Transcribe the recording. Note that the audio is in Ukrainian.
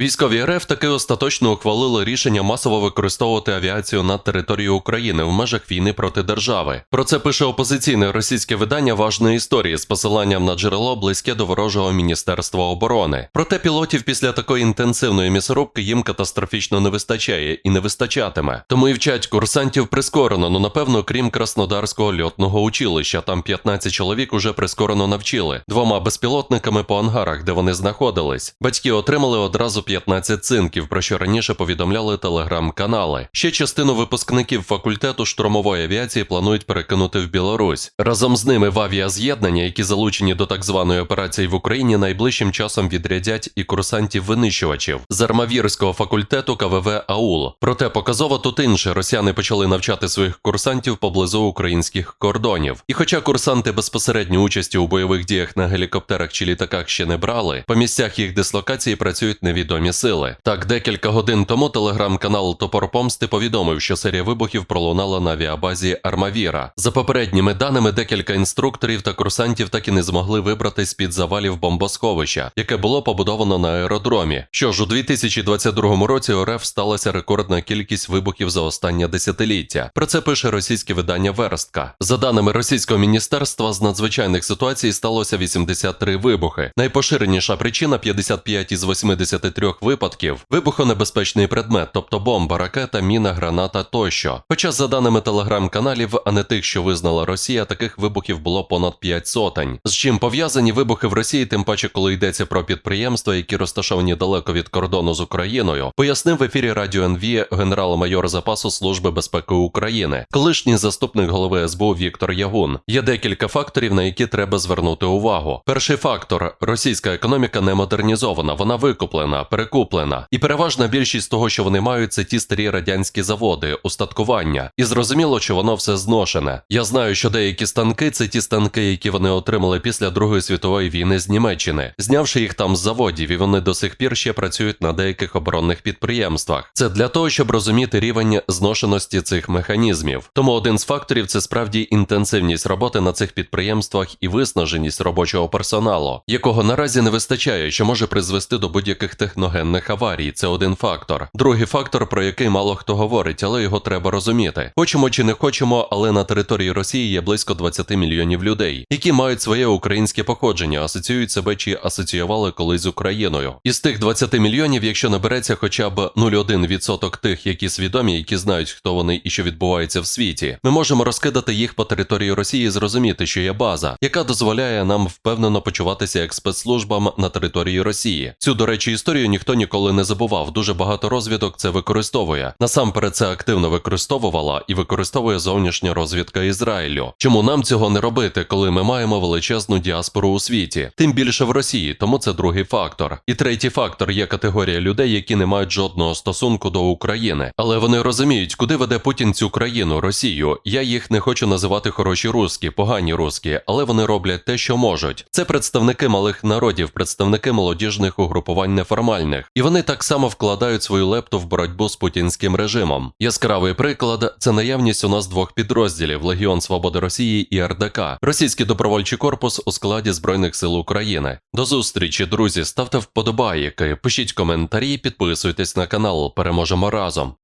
Військові РФ таки остаточно ухвалили рішення масово використовувати авіацію на території України в межах війни проти держави. Про це пише опозиційне російське видання важної історії з посиланням на джерело близьке до ворожого міністерства оборони. Проте пілотів після такої інтенсивної місорубки їм катастрофічно не вистачає і не вистачатиме. Тому і вчать курсантів прискорено. Ну напевно, крім Краснодарського льотного училища. Там 15 чоловік уже прискорено навчили двома безпілотниками по ангарах, де вони знаходились. Батьки отримали одразу 15 цинків, про що раніше повідомляли телеграм-канали. Ще частину випускників факультету штурмової авіації планують перекинути в Білорусь. Разом з ними в авіаз'єднання, які залучені до так званої операції в Україні, найближчим часом відрядять і курсантів-винищувачів з армавірського факультету КВВ АУЛ. Проте показово тут інше росіяни почали навчати своїх курсантів поблизу українських кордонів. І хоча курсанти безпосередньо участі у бойових діях на гелікоптерах чи літаках ще не брали, по місцях їх дислокації працюють невідомі сили. Так, декілька годин тому телеграм-канал Топор Помсти повідомив, що серія вибухів пролунала на авіабазі Армавіра. За попередніми даними, декілька інструкторів та курсантів так і не змогли вибратись під завалів бомбосховища, яке було побудовано на аеродромі. Що ж, у 2022 році у РФ сталася рекордна кількість вибухів за останнє десятиліття. Про це пише російське видання Верстка. За даними російського міністерства, з надзвичайних ситуацій сталося 83 вибухи. Найпоширеніша причина 55 із 83 випадків вибухонебезпечний предмет, тобто бомба, ракета, міна, граната тощо. Хоча, за даними телеграм-каналів, а не тих, що визнала Росія, таких вибухів було понад 5 сотень. З чим пов'язані вибухи в Росії, тим паче, коли йдеться про підприємства, які розташовані далеко від кордону з Україною, пояснив в ефірі Радіо НВ генерал-майор запасу Служби безпеки України, колишній заступник голови СБУ Віктор Ягун. Є декілька факторів, на які треба звернути увагу. Перший фактор: російська економіка не модернізована, вона викуплена, перекуплена, і переважна більшість того, що вони мають, це ті старі радянські заводи, устаткування. І зрозуміло, що воно все зношене. Я знаю, що деякі станки це ті станки, які вони отримали після Другої світової війни з Німеччини, знявши їх там з заводів, і вони до сих пір ще працюють на деяких оборонних підприємствах. Це для того, щоб розуміти рівень зношеності цих механізмів. Тому один з факторів це справді інтенсивність роботи на цих підприємствах і виснаженість робочого персоналу, якого наразі не вистачає, що може призвести до будь-яких техногенних аварій. Це один фактор. Другий фактор, про який мало хто говорить, але його треба розуміти. Хочемо чи не хочемо, але на території Росії є близько 20 мільйонів людей, які мають своє українське походження, асоціюють себе чи асоціювали колись з Україною. Із тих 20 мільйонів, якщо набереться хоча б 0,1% тих, які свідомі, які знають, хто вони і що відбувається в світі, ми можемо розкидати їх по території Росії і зрозуміти, що є база, яка дозволяє нам впевнено почуватися як спецслужбам на території Росії. Цю, до речі, історію ніхто ніколи не забував. Дуже багато розвідок це використовує. Насамперед це активно використовувала і використовує зовнішня розвідка Ізраїлю. Чому нам цього не робити, коли ми маємо величезну діаспору у світі? Тим більше в Росії, тому це другий фактор. І третій фактор є категорія людей, які не мають жодного стосунку до України, але вони розуміють, куди веде Путін цю країну, Росію. Я їх не хочу називати хороші русські, погані русські, але вони роблять те, що можуть. Це представники малих народів, представники молодіжних угрупувань неформальних, і вони так само вкладають свою лепту в боротьбу з путінським режимом. Яскравий приклад це наявність у нас двох підрозділів Легіон Свободи Росії і РДК, російський добровольчий корпус у складі Збройних сил України. До зустрічі, друзі, ставте вподобайки, пишіть коментарі, підписуйтесь на канал. Переможемо разом.